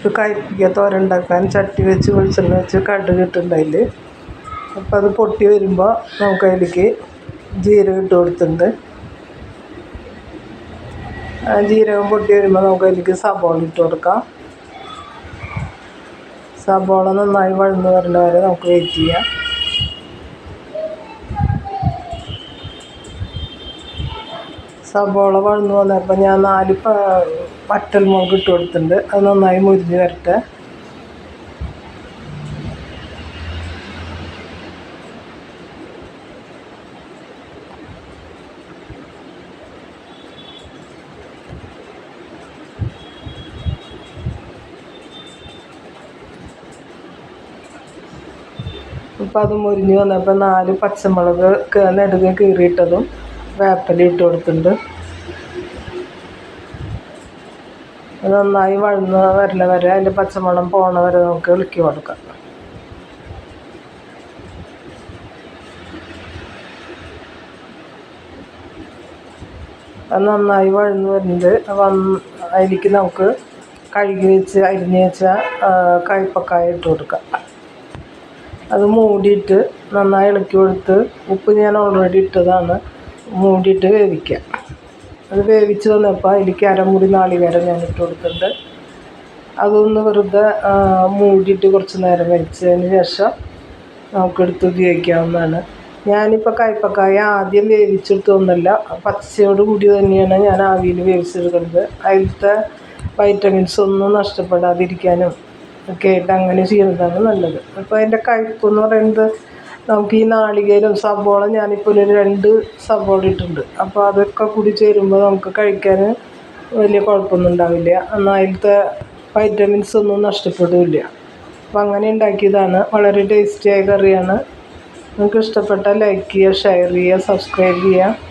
ഒരു കയ്പ്പിക്ക തോരൻ ഉണ്ടാക്കാൻ ചട്ടി വെച്ച് വെളിച്ചെണ്ണ വെച്ച് കടുക് ഇട്ടിട്ടുണ്ടതിൽ അപ്പം അത് പൊട്ടി വരുമ്പോൾ നമുക്ക് അതിലേക്ക് ജീരകം ഇട്ട് കൊടുത്തിട്ടുണ്ട്. ജീരകം പൊട്ടി വരുമ്പോൾ നമുക്ക് അതിലേക്ക് സബോള ഇട്ട് കൊടുക്കാം. സബോള നന്നായി വഴന്ന് വരേണ്ട വരെ നമുക്ക് വെയിറ്റ് ചെയ്യാം. സബോള വഴന്ന് വന്നപ്പോൾ ഞാൻ നാല് വറ്റൽമുളക് ഇട്ട് കൊടുത്തിട്ടുണ്ട്. അത് നന്നായി മുരിഞ്ഞ് വരട്ടെ. ഇപ്പം അത് മുരിഞ്ഞ് വന്നപ്പോൾ നാല് പച്ചമുളക് നെടുകെ കീറിയിട്ടതും വേപ്പില ഇട്ട് കൊടുത്തിട്ടുണ്ട്. നന്നായി വഴന്ന് വരല വരെ അതിന്റെ പച്ചമണം പോണ വരെ നമുക്ക് ഇളക്കി കൊടുക്കാം. അത് നന്നായി വഴന്ന് വരുന്നത് വന്ന് അതിലേക്ക് നമുക്ക് കഴുകി വെച്ച് അരിഞ്ഞ് വെച്ച കയ്പക്കായ ഇട്ട് കൊടുക്കാം. അത് മൂടിയിട്ട് നന്നായി ഇളക്കി കൊടുത്ത് ഉപ്പ് ഞാൻ ഓൾറെഡി ഇട്ടതാണ്. മൂടിയിട്ട് വേവിക്കുക. അത് വേവിച്ച് വന്നപ്പോൾ അതിലേക്ക് അരമുറി നാളികേരം ഞാൻ ഇട്ട് കൊടുത്തിട്ടുണ്ട്. അതൊന്ന് വെറുതെ മൂടിയിട്ട് കുറച്ച് നേരം വെച്ചതിന് ശേഷം നമുക്കെടുത്ത് ഉപയോഗിക്കാവുന്നതാണ്. ഞാനിപ്പോൾ കയ്പക്കായ ആദ്യം വേവിച്ചെടുത്തൊന്നുമല്ല പച്ചയോട് കൂടി തന്നെയാണ് ഞാൻ ആവിയിൽ വേവിച്ചെടുക്കുന്നത്. അതിലത്തെ വൈറ്റമിൻസ് ഒന്നും നഷ്ടപ്പെടാതിരിക്കാനും ഒക്കെ ആയിട്ട് അങ്ങനെ ചെയ്യുന്നതാണ് നല്ലത്. അപ്പോൾ അതിന്റെ കയ്പ്പെന്ന് പറയുന്നത് നമുക്ക് ഈ നാളികേരം സവോള ഞാനിപ്പോൾ ഒരു രണ്ട് സവോള ഇട്ടിട്ടുണ്ട്. അപ്പോൾ അതൊക്കെ കൂടി ചേരുമ്പോൾ നമുക്ക് കഴിക്കാൻ വലിയ കുഴപ്പമൊന്നും ഉണ്ടാവില്ല. എന്നാൽ അതിലത്തെ വൈറ്റമിൻസ് ഒന്നും നഷ്ടപ്പെടില്ല അപ്പോൾ അങ്ങനെ ഉണ്ടാക്കിയതാണ്. വളരെ ടേസ്റ്റിയായ കറിയാണ്. നിങ്ങൾക്ക് ഇഷ്ടപ്പെട്ടാൽ ലൈക്ക് ചെയ്യുക ഷെയർ ചെയ്യുക സബ്സ്ക്രൈബ് ചെയ്യുക.